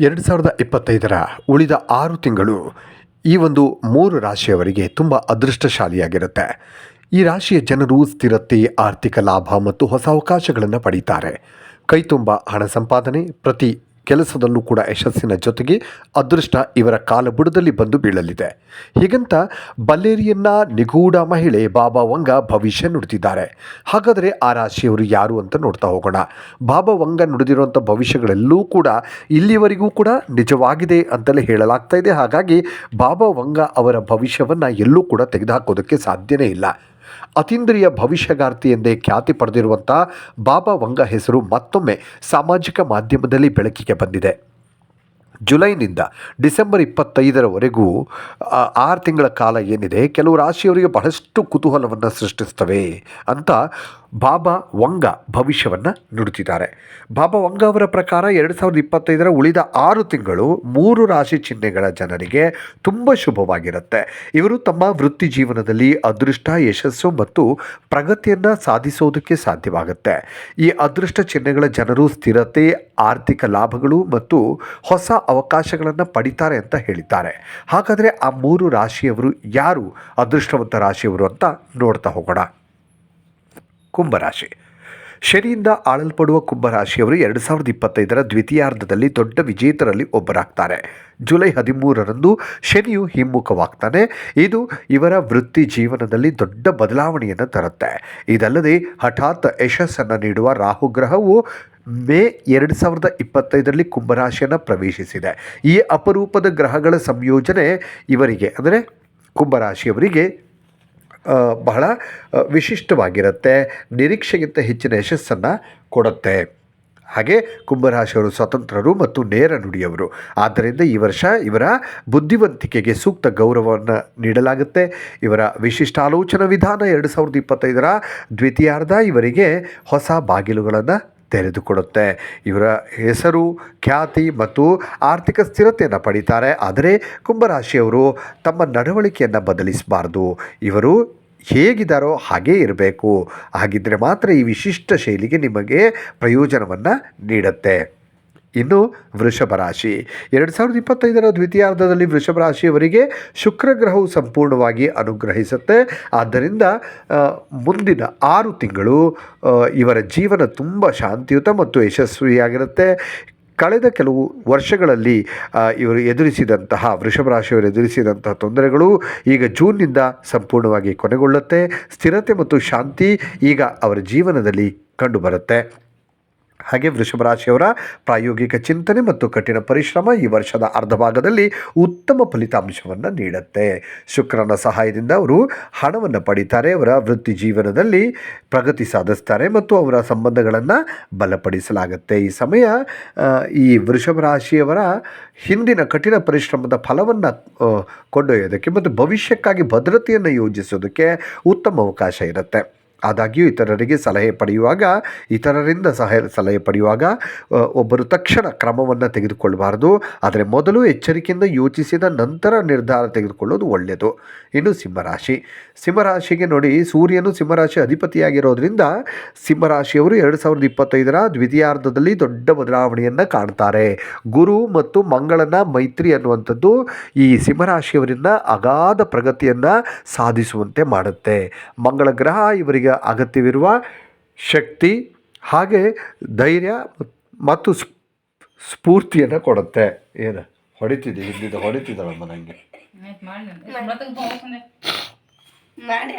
ಎರಡು ಸಾವಿರದ ಇಪ್ಪತ್ತೈದರ ಉಳಿದ ಆರು ತಿಂಗಳು ಈ ಒಂದು ಮೂರು ರಾಶಿಯವರಿಗೆ ತುಂಬ ಅದೃಷ್ಟಶಾಲಿಯಾಗಿರುತ್ತೆ. ಈ ರಾಶಿಯ ಜನರು ಸ್ಥಿರತೆ, ಆರ್ಥಿಕ ಲಾಭ ಮತ್ತು ಹೊಸ ಅವಕಾಶಗಳನ್ನು ಪಡೀತಾರೆ. ಕೈತುಂಬ ಹಣ ಸಂಪಾದನೆ ಪ್ರತಿ ಕೆಲಸದಲ್ಲೂ ಕೂಡ ಯಶಸ್ಸಿನ ಜೊತೆಗೆ ಅದೃಷ್ಟ ಇವರ ಕಾಲಬುಡದಲ್ಲಿ ಬಂದು ಬೀಳಲಿದೆ. ಹೀಗಂತ ಬಲ್ಲೇರಿಯನ್ನ ನಿಗೂಢ ಮಹಿಳೆ ಬಾಬಾ ವಂಗ ಭವಿಷ್ಯ ನುಡಿದಿದ್ದಾರೆ. ಹಾಗಾದರೆ ಆ ರಾಶಿಯವರು ಯಾರು ಅಂತ ನೋಡ್ತಾ ಹೋಗೋಣ. ಬಾಬಾ ವಂಗ ನುಡಿದಿರುವಂಥ ಭವಿಷ್ಯಗಳೆಲ್ಲೂ ಕೂಡ ಇಲ್ಲಿವರೆಗೂ ಕೂಡ ನಿಜವಾಗಿದೆ ಅಂತಲೇ ಹೇಳಲಾಗ್ತಾ ಇದೆ. ಹಾಗಾಗಿ ಬಾಬಾ ವಂಗ ಅವರ ಭವಿಷ್ಯವನ್ನು ಎಲ್ಲೂ ಕೂಡ ತೆಗೆದುಹಾಕೋದಕ್ಕೆ ಸಾಧ್ಯನೇ ಇಲ್ಲ. ಅತೀಂದ್ರಿಯ ಭವಿಷ್ಯಗಾರ್ತಿ ಎಂದೇ ಖ್ಯಾತಿ ಪಡೆದಿರುವಂಥ ಬಾಬಾ ವಂಗ ಹೆಸರು ಮತ್ತೊಮ್ಮೆ ಸಾಮಾಜಿಕ ಮಾಧ್ಯಮದಲ್ಲಿ ಬೆಳಕಿಗೆ ಬಂದಿದೆ. ಜುಲೈನಿಂದ ಡಿಸೆಂಬರ್ ಇಪ್ಪತ್ತೈದರವರೆಗೂ ಆರು ತಿಂಗಳ ಕಾಲ ಏನಿದೆ, ಕೆಲವು ರಾಶಿಯವರಿಗೆ ಬಹಳಷ್ಟು ಕುತೂಹಲವನ್ನು ಸೃಷ್ಟಿಸ್ತವೆ ಅಂತ ಬಾಬಾ ವಂಗ ಭವಿಷ್ಯವನ್ನು ನುಡುತ್ತಿದ್ದಾರೆ ಬಾಬಾ ವಂಗ ಅವರ ಪ್ರಕಾರ ಎರಡು ಸಾವಿರದ ಇಪ್ಪತ್ತೈದರ ಉಳಿದ ಆರು ತಿಂಗಳು ಮೂರು ರಾಶಿ ಚಿಹ್ನೆಗಳ ಜನರಿಗೆ ತುಂಬ ಶುಭವಾಗಿರುತ್ತೆ. ಇವರು ತಮ್ಮ ವೃತ್ತಿ ಜೀವನದಲ್ಲಿ ಅದೃಷ್ಟ, ಯಶಸ್ಸು ಮತ್ತು ಪ್ರಗತಿಯನ್ನು ಸಾಧಿಸೋದಕ್ಕೆ ಸಾಧ್ಯವಾಗುತ್ತೆ. ಈ ಅದೃಷ್ಟ ಚಿಹ್ನೆಗಳ ಜನರು ಸ್ಥಿರತೆ, ಆರ್ಥಿಕ ಲಾಭಗಳು ಮತ್ತು ಹೊಸ ಅವಕಾಶಗಳನ್ನು ಪಡಿತಾರೆ ಅಂತ ಹೇಳಿದ್ದಾರೆ. ಹಾಗಾದರೆ ಆ ಮೂರು ರಾಶಿಯವರು ಯಾರು? ಅದೃಷ್ಟವಂತ ರಾಶಿಯವರು ಅಂತ ನೋಡ್ತಾ ಹೋಗೋಣ. ಕುಂಭರಾಶಿ. ಶನಿಯಿಂದ ಆಳಲ್ಪಡುವ ಕುಂಭರಾಶಿಯವರು ಎರಡು ಸಾವಿರದ ಇಪ್ಪತ್ತೈದರ ದ್ವಿತೀಯಾರ್ಧದಲ್ಲಿ ದೊಡ್ಡ ವಿಜೇತರಲ್ಲಿ ಒಬ್ಬರಾಗ್ತಾರೆ. ಜುಲೈ ಹದಿಮೂರರಂದು ಶನಿಯು ಹಿಮ್ಮುಖವಾಗ್ತಾನೆ. ಇದು ಇವರ ವೃತ್ತಿ ಜೀವನದಲ್ಲಿ ದೊಡ್ಡ ಬದಲಾವಣೆಯನ್ನು ತರುತ್ತೆ. ಇದಲ್ಲದೆ ಹಠಾತ್ ಯಶಸ್ಸನ್ನು ನೀಡುವ ರಾಹುಗ್ರಹವು ಮೇ ಎರಡು ಸಾವಿರದ ಇಪ್ಪತ್ತೈದರಲ್ಲಿ ಕುಂಭರಾಶಿಯನ್ನು ಪ್ರವೇಶಿಸಿದೆ. ಈ ಅಪರೂಪದ ಗ್ರಹಗಳ ಸಂಯೋಜನೆ ಇವರಿಗೆ, ಅಂದರೆ ಕುಂಭರಾಶಿಯವರಿಗೆ ಬಹಳ ವಿಶಿಷ್ಟವಾಗಿರುತ್ತೆ. ನಿರೀಕ್ಷೆಗಿಂತ ಹೆಚ್ಚಿನ ಯಶಸ್ಸನ್ನು ಕೊಡುತ್ತೆ. ಹಾಗೆ ಕುಂಭರಾಶಿಯವರು ಸ್ವತಂತ್ರರು ಮತ್ತು ನೇರ ನುಡಿಯವರು. ಆದ್ದರಿಂದ ಈ ವರ್ಷ ಇವರ ಬುದ್ಧಿವಂತಿಕೆಗೆ ಸೂಕ್ತ ಗೌರವವನ್ನು ನೀಡಲಾಗುತ್ತೆ. ಇವರ ವಿಶಿಷ್ಟ ಆಲೋಚನಾ ವಿಧಾನ ಎರಡು ಸಾವಿರದ ಇಪ್ಪತ್ತೈದರ ದ್ವಿತೀಯಾರ್ಧ ಇವರಿಗೆ ಹೊಸ ಬಾಗಿಲುಗಳನ್ನು ತೆರೆದುಕೊಡುತ್ತೆ. ಇವರ ಹೆಸರು ಖ್ಯಾತಿ ಮತ್ತು ಆರ್ಥಿಕ ಸ್ಥಿರತೆಯನ್ನು ಪಡೀತಾರೆ. ಆದರೆ ಕುಂಭರಾಶಿಯವರು ತಮ್ಮ ನಡವಳಿಕೆಯನ್ನು ಬದಲಿಸಬಾರ್ದು. ಇವರು ಹೇಗಿದ್ದಾರೋ ಹಾಗೇ ಇರಬೇಕು. ಹಾಗಿದ್ದರೆ ಮಾತ್ರ ಈ ವಿಶಿಷ್ಟ ಶೈಲಿಗೆ ನಿಮಗೆ ಪ್ರಯೋಜನವನ್ನು ನೀಡುತ್ತೆ. ಇನ್ನು ವೃಷಭ ರಾಶಿ. ಎರಡು ಸಾವಿರದ ಇಪ್ಪತ್ತೈದರ ದ್ವಿತೀಯಾರ್ಧದಲ್ಲಿ ವೃಷಭ ರಾಶಿಯವರಿಗೆ ಶುಕ್ರ ಗ್ರಹವು ಸಂಪೂರ್ಣವಾಗಿ ಅನುಗ್ರಹಿಸುತ್ತೆ. ಆದ್ದರಿಂದ ಮುಂದಿನ ಆರು ತಿಂಗಳು ಇವರ ಜೀವನ ತುಂಬ ಶಾಂತಿಯುತ ಮತ್ತು ಯಶಸ್ವಿಯಾಗಿರುತ್ತೆ. ಕಳೆದ ಕೆಲವು ವರ್ಷಗಳಲ್ಲಿ ಇವರು ಎದುರಿಸಿದಂತಹ, ವೃಷಭ ರಾಶಿಯವರು ಎದುರಿಸಿದಂತಹ ತೊಂದರೆಗಳು ಈಗ ಜೂನ್ನಿಂದ ಸಂಪೂರ್ಣವಾಗಿ ಕೊನೆಗೊಳ್ಳುತ್ತೆ. ಸ್ಥಿರತೆ ಮತ್ತು ಶಾಂತಿ ಈಗ ಅವರ ಜೀವನದಲ್ಲಿ ಕಂಡುಬರುತ್ತೆ. ಹಾಗೆ ವೃಷಭ ರಾಶಿಯವರ ಪ್ರಾಯೋಗಿಕ ಚಿಂತನೆ ಮತ್ತು ಕಠಿಣ ಪರಿಶ್ರಮ ಈ ವರ್ಷದ ಅರ್ಧ ಭಾಗದಲ್ಲಿ ಉತ್ತಮ ಫಲಿತಾಂಶವನ್ನು ನೀಡುತ್ತೆ. ಶುಕ್ರನ ಸಹಾಯದಿಂದ ಅವರು ಹಣವನ್ನು ಪಡಿತಾರೆ, ಅವರ ವೃತ್ತಿ ಜೀವನದಲ್ಲಿ ಪ್ರಗತಿ ಸಾಧಿಸ್ತಾರೆ ಮತ್ತು ಅವರ ಸಂಬಂಧಗಳನ್ನು ಬಲಪಡಿಸಲಾಗುತ್ತೆ. ಈ ಸಮಯ ಈ ವೃಷಭ ರಾಶಿಯವರ ಹಿಂದಿನ ಕಠಿಣ ಪರಿಶ್ರಮದ ಫಲವನ್ನು ಕೊಂಡೊಯ್ಯೋದಕ್ಕೆ ಮತ್ತು ಭವಿಷ್ಯಕ್ಕಾಗಿ ಭದ್ರತೆಯನ್ನು ಯೋಜಿಸೋದಕ್ಕೆ ಉತ್ತಮ ಅವಕಾಶ ಇರುತ್ತೆ. ಆದಾಗ್ಯೂ ಇತರರಿಗೆ ಸಲಹೆ ಪಡೆಯುವಾಗ, ಇತರರಿಂದ ಸಹ, ಸಲಹೆ ಪಡೆಯುವಾಗ ಒಬ್ಬರು ತಕ್ಷಣ ಕ್ರಮವನ್ನು ತೆಗೆದುಕೊಳ್ಳಬಾರ್ದು ಆದರೆ ಮೊದಲು ಎಚ್ಚರಿಕೆಯಿಂದ ಯೋಚಿಸಿದ ನಂತರ ನಿರ್ಧಾರ ತೆಗೆದುಕೊಳ್ಳೋದು ಒಳ್ಳೆಯದು. ಇನ್ನು ಸಿಂಹರಾಶಿ. ಸಿಂಹರಾಶಿಗೆ ನೋಡಿ, ಸೂರ್ಯನು ಸಿಂಹರಾಶಿ ಅಧಿಪತಿಯಾಗಿರೋದ್ರಿಂದ ಸಿಂಹರಾಶಿಯವರು ಎರಡು ಸಾವಿರದ ಇಪ್ಪತ್ತೈದರ ದ್ವಿತೀಯಾರ್ಧದಲ್ಲಿ ದೊಡ್ಡ ಬದಲಾವಣೆಯನ್ನು ಕಾಣ್ತಾರೆ. ಗುರು ಮತ್ತು ಮಂಗಳನ ಮೈತ್ರಿ ಅನ್ನುವಂಥದ್ದು ಈ ಸಿಂಹರಾಶಿಯವರಿಂದ ಅಗಾಧ ಪ್ರಗತಿಯನ್ನು ಸಾಧಿಸುವಂತೆ ಮಾಡುತ್ತೆ. ಮಂಗಳ ಗ್ರಹ ಇವರಿಗೆ ಅಗತ್ಯವಿರುವ ಶಕ್ತಿ ಹಾಗೆ ಧೈರ್ಯ ಮತ್ತು ಸ್ಫ್- ಸ್ಫೂರ್ತಿಯನ್ನು ಕೊಡುತ್ತೆ. ಏನು? ಹೊಡಿತಿದ್ದೆ ಹಿಂದಿದ್ದು ಹೊಡಿತಿದ್ದಾಳಮ್ಮ ನನಗೆ ಮಾಡಿ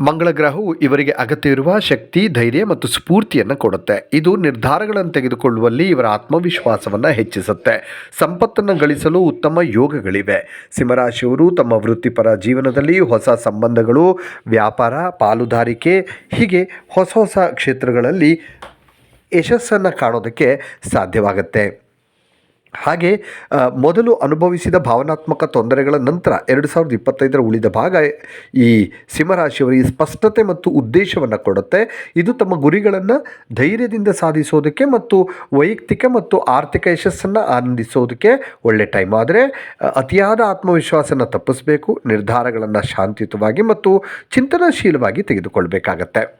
ಮಂಗಳ ಗ್ರಹವು ಇವರಿಗೆ ಅಗತ್ಯವಿರುವ ಶಕ್ತಿ, ಧೈರ್ಯ ಮತ್ತು ಸ್ಫೂರ್ತಿಯನ್ನು ಕೊಡುತ್ತೆ. ಇದು ನಿರ್ಧಾರಗಳನ್ನು ತೆಗೆದುಕೊಳ್ಳುವಲ್ಲಿ ಇವರ ಆತ್ಮವಿಶ್ವಾಸವನ್ನು ಹೆಚ್ಚಿಸುತ್ತೆ. ಸಂಪತ್ತನ್ನು ಗಳಿಸಲು ಉತ್ತಮ ಯೋಗಗಳಿವೆ. ಸಿಂಹರಾಶಿಯವರು ತಮ್ಮ ವೃತ್ತಿಪರ ಜೀವನದಲ್ಲಿ ಹೊಸ ಸಂಬಂಧಗಳು, ವ್ಯಾಪಾರ, ಪಾಲುದಾರಿಕೆ, ಹೀಗೆ ಹೊಸ ಹೊಸ ಕ್ಷೇತ್ರಗಳಲ್ಲಿ ಯಶಸ್ಸನ್ನು ಕಾಣೋದಕ್ಕೆ ಸಾಧ್ಯವಾಗುತ್ತೆ. ಹಾಗೆ ಮೊದಲು ಅನುಭವಿಸಿದ ಭಾವನಾತ್ಮಕ ತೊಂದರೆಗಳ ನಂತರ ಎರಡು ಸಾವಿರದ ಇಪ್ಪತ್ತೈದರ ಉಳಿದ ಭಾಗ ಈ ಸಿಂಹರಾಶಿಯವರಿಗೆ ಸ್ಪಷ್ಟತೆ ಮತ್ತು ಉದ್ದೇಶವನ್ನು ಕೊಡುತ್ತೆ. ಇದು ತಮ್ಮ ಗುರಿಗಳನ್ನು ಧೈರ್ಯದಿಂದ ಸಾಧಿಸೋದಕ್ಕೆ ಮತ್ತು ವೈಯಕ್ತಿಕ ಮತ್ತು ಆರ್ಥಿಕ ಯಶಸ್ಸನ್ನು ಆನಂದಿಸೋದಕ್ಕೆ ಒಳ್ಳೆ ಟೈಮ್ ಆದರೆ, ಅತಿಯಾದ ಆತ್ಮವಿಶ್ವಾಸನ ತಪ್ಪಿಸಬೇಕು, ನಿರ್ಧಾರಗಳನ್ನು ಶಾಂತಿಯುತವಾಗಿ ಮತ್ತು ಚಿಂತನಶೀಲವಾಗಿ ತೆಗೆದುಕೊಳ್ಬೇಕಾಗತ್ತೆ.